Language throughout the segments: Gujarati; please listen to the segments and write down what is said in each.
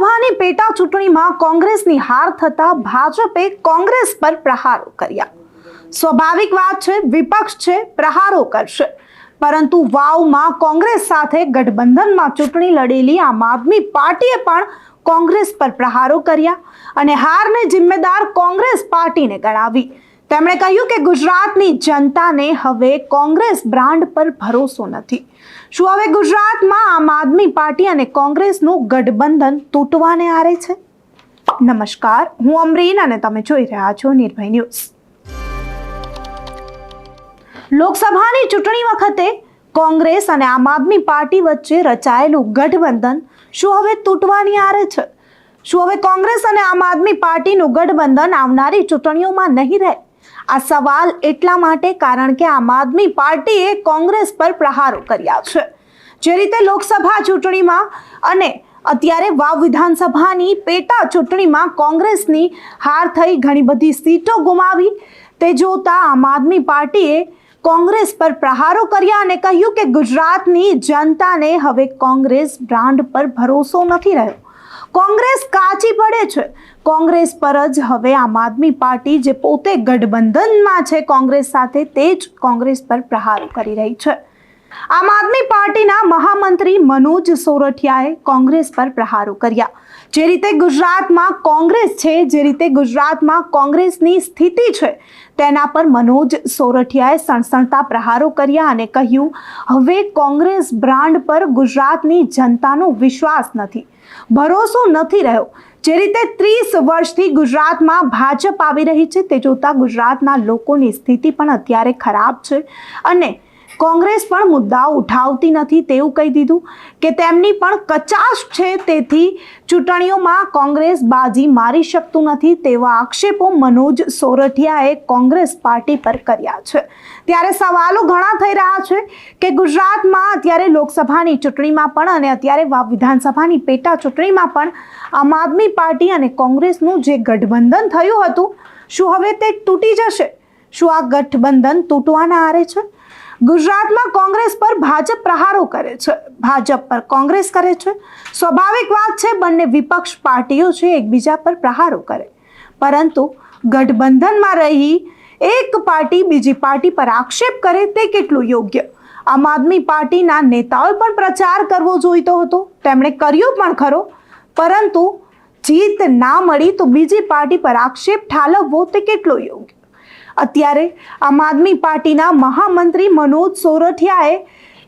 વિધાનસભાની પેટા ચૂંટણીમાં કોંગ્રેસની હાર થતા ભાજપે કોંગ્રેસ પર પ્રહારો કર્યા. સ્વાભાવિક વાત છે, વિપક્ષ છે, પ્રહારો કરશે. પરંતુ વાવમાં કોંગ્રેસ સાથે ગઠબંધનમાં ચૂંટણી લડેલી આમ આદમી પાર્ટીએ પણ કોંગ્રેસ પર પ્રહારો કર્યા અને હારને જિમ્મેદાર કોંગ્રેસ પાર્ટીને ગણાવી. તેમણે કહ્યું કે ગુજરાતની જનતાને હવે કોંગ્રેસ બ્રાન્ડ પર ભરોસો નથી. શું હવે ગુજરાતમાં આમ આદમી પાર્ટી અને કોંગ્રેસનું ગઠબંધન તૂટવાને આરે છે? નમસ્કાર, હું અમરીન અને તમે જોઈ રહ્યા છો નિર્ભય ન્યૂઝ. લોકસભાની ચૂંટણી વખતે કોંગ્રેસ અને આમ આદમી પાર્ટી વચ્ચે રચાયેલું ગઠબંધન શું હવે તૂટવાની આરે છે? શું હવે કોંગ્રેસ અને આમ આદમી પાર્ટીનું ગઠબંધન આવનારી ચૂંટણીઓમાં નહીં રહે? આ સવાલ એટલા માટે કારણ કે આમ આદમી પાર્ટીએ કોંગ્રેસ પર પ્રહારો કર્યા છે. જે રીતે લોકસભા ચૂંટણીમાં અને અત્યારે વાવ વિધાનસભાની પેટા ચૂંટણીમાં કોંગ્રેસની હાર થઈ ઘણી બધી સીટો ગુમાવી, તે જોતા આમ આદમી પાર્ટીએ કોંગ્રેસ પર પ્રહારો કર્યા અને કહ્યું કે ગુજરાતની જનતાને હવે કોંગ્રેસ બ્રાન્ડ પર ભરોસો નથી રહ્યો. કોંગ્રેસ કાચી પડે છે. કોંગ્રેસ પર જ હવે આમ આદમી પાર્ટી જે પોતે ગઠબંધનમાં છે કોંગ્રેસ સાથે તે જ કોંગ્રેસ પર પ્રહારો કરી રહી છે. આમ આદમી પાર્ટીના મહામંત્રી મનોજ સોરઠિયાએ કોંગ્રેસ પર પ્રહારો કર્યા. જે રીતે ગુજરાતમાં કોંગ્રેસ છે, જે રીતે ગુજરાતમાં કોંગ્રેસની સ્થિતિ છે, તેના પર મનોજ સોરઠિયાએ સણસણતા પ્રહારો કર્યા અને કહ્યું, હવે કોંગ્રેસ બ્રાન્ડ પર ગુજરાતની જનતાનો વિશ્વાસ નથી. ભરોસો નથી રહ્યો. જે રીતે ત્રીસ વર્ષથી ગુજરાતમાં ભાજપ આવી રહી છે તે જોતા ગુજરાતના લોકોની સ્થિતિ પણ અત્યારે ખરાબ છે. અને કોંગ્રેસ પણ મુદ્દાઓ ઉઠાવતી નથી તેવું કહી દીધું કે તેમની પણ કચાશ છે તેથી ચૂંટણીઓમાં કોંગ્રેસ બાજી મારી શકતું નથી તેવા આક્ષેપો મનોજ સોરઠિયાએ કોંગ્રેસ પાર્ટી પર કર્યા છે. ત્યારે સવાલો ઘણા થઈ રહ્યા છે કે ગુજરાતમાં અત્યારે લોકસભાની ચૂંટણીમાં પણ અને અત્યારે વિધાનસભાની પેટા ચૂંટણીમાં પણ આમ આદમી પાર્ટી અને કોંગ્રેસનું જે ગઠબંધન થયું હતું, શું હવે તે તૂટી જશે? શું આ ગઠબંધન તૂટવાના આરે છે? ગુજરાતમાં કોંગ્રેસ પર ભાજપ પ્રહારો કરે છે. ભાજપ પર કોંગ્રેસ કરે છે. સ્વાભાવિક વાત છે, બંને વિપક્ષ પાર્ટીઓ છે, એકબીજા પર પ્રહારો કરે. પરંતુ ગઠબંધનમાં રહી એક પાર્ટી બીજી પાર્ટી પર આક્ષેપ કરે તે કેટલું યોગ્ય? આમ આદમી પાર્ટીના નેતાઓએ પણ પ્રચાર કરવો જોઈતો હતો. તેમણે કર્યો પણ ખરો. પરંતુ જીત ના મળી તો બીજી પાર્ટી પર આક્ષેપ ઠાલવવો તે કેટલો યોગ્ય? અત્યારે આમ આદમી પાર્ટીના મહામંત્રી મનોજ સોરઠિયાએ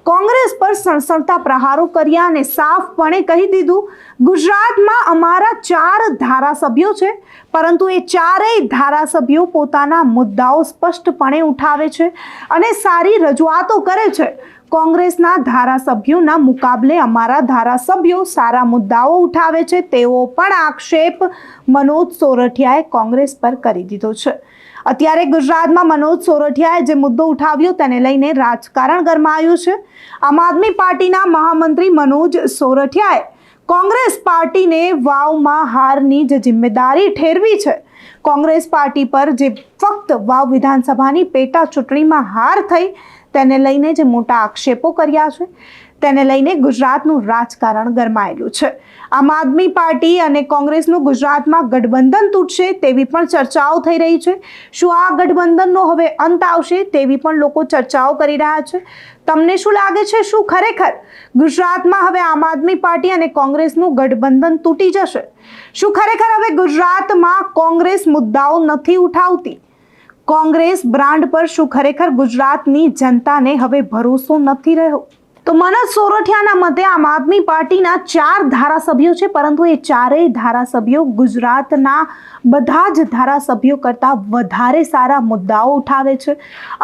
કોંગ્રેસ પર સણસણતા પ્રહારો કર્યા અને સાફપણે કહી દીધું, ગુજરાતમાં અમારા ચાર ધારાસભ્યો છે, પરંતુ એ ચારેય ધારાસભ્યો પોતાના મુદ્દાઓ સ્પષ્ટપણે ઉઠાવે છે અને સારી રજૂઆતો કરે છે. કોંગ્રેસના ધારાસભ્યોના મુકાબલે અમારા ધારાસભ્યો સારા મુદ્દાઓ ઉઠાવે છે. તેવો પણ આક્ષેપ મનોજ સોરઠિયાએ કોંગ્રેસ પર કરી દીધો છે. અત્યારે ગુજરાતમાં મનોજ સોરઠિયાએ જે મુદ્દો ઉઠાવ્યો તેને લઈને રાજકારણ ગરમાયું છે. આમ આદમી પાર્ટીના મહામંત્રી મનોજ સોરઠિયાએ કોંગ્રેસ પાર્ટીને વાવમાં હારની જે જિમ્મેદારી ઠેરવી છે. કોંગ્રેસ પાર્ટી પર જે ફક્ત વાવ વિધાનસભાની પેટા ચૂંટણીમાં હાર થઈ તેને લઈને જે મોટા આક્ષેપો કર્યા છે. તેને લઈને ગુજરાતનું રાજકારણ ગરમાયેલું છે. આમ આદમી પાર્ટી અને કોંગ્રેસનું ગુજરાતમાં ગઠબંધન તૂટશે તેવી પણ ચર્ચાઓ થઈ રહી છે. શું આ ગઠબંધનનો હવે અંત આવશે તેવી પણ લોકો ચર્ચાઓ કરી રહ્યા છે. તમને શું લાગે છે? શું ખરેખર ગુજરાતમાં હવે આમ આદમી પાર્ટી અને કોંગ્રેસનું ગઠબંધન તૂટી જશે? શું ખરેખર હવે ગુજરાતમાં કોંગ્રેસ મુદ્દાઓ નથી ઉઠાવતી? કોંગ્રેસ બ્રાન્ડ પર શું ખરેખર ગુજરાતની જનતાને હવે ભરોસો નથી રહ્યો? તો મનોજ સોરઠિયાના મતે આમ આદમી પાર્ટીના ચાર ધારાસભ્યો છે, પરંતુ એ ચારેય ધારાસભ્યો ગુજરાતના બધા જ ધારાસભ્યો કરતાં વધારે સારા મુદ્દાઓ ઉઠાવે છે,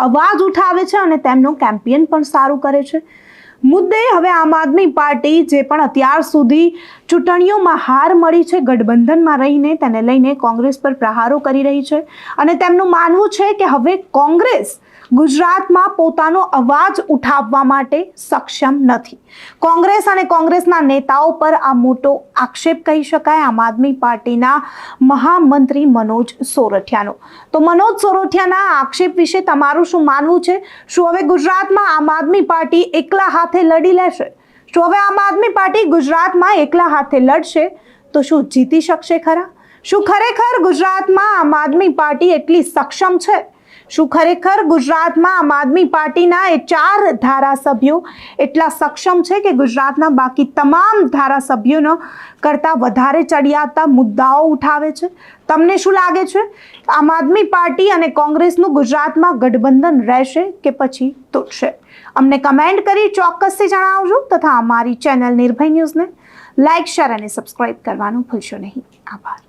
અવાજ ઉઠાવે છે અને તેમનું કેમ્પિયન પણ સારું કરે છે. મુદ્દે હવે આમ આદમી પાર્ટી જે પણ અત્યાર સુધી ચૂંટણીઓમાં હાર મળી છે, ગઠબંધનમાં રહીને તેને લઈને કોંગ્રેસ પર પ્રહારો કરી રહી છે અને તેમનું માનવું છે કે હવે કોંગ્રેસ ગુજરાતમાં પોતાનો અવાજ ઉઠાવવા માટે સક્ષમ નથી. કોંગ્રેસ અને કોંગ્રેસના નેતાઓ પર આ મોટો આક્ષેપ કહી શકાય. આમ આદમી પાર્ટીના મહામંત્રી મનોજ સોરઠિયાનો. તો મનોજ સોરઠિયાના આક્ષેપ વિશે તમારું શું માનવું છે? શું હવે ગુજરાતમાં આમ આદમી પાર્ટી એકલા હાથે લડી લેશે? શું હવે આમ આદમી પાર્ટી ગુજરાતમાં એકલા હાથે લડશે? તો શું જીતી શકશે ખરા? શું ખરેખર ગુજરાતમાં આમ આદમી પાર્ટી એટલી સક્ષમ છે? શું ખરેખર ગુજરાતમાં આમ આદમી પાર્ટીના એ ચાર ધારાસભ્યો એટલા સક્ષમ છે કે ગુજરાતના બાકી તમામ ધારાસભ્યોનો કરતાં વધારે ચડિયાતા મુદ્દાઓ ઉઠાવે છે? તમને શું લાગે છે? આમ આદમી પાર્ટી અને કોંગ્રેસનું ગુજરાતમાં ગઠબંધન રહેશે કે પછી તૂટશે? અમને કમેન્ટ કરી ચોક્કસથી જણાવજો તથા અમારી ચેનલ નિર્ભય ન્યૂઝને લાઇક શેર અને સબસ્ક્રાઇબ કરવાનું ભૂલશો નહીં. આભાર.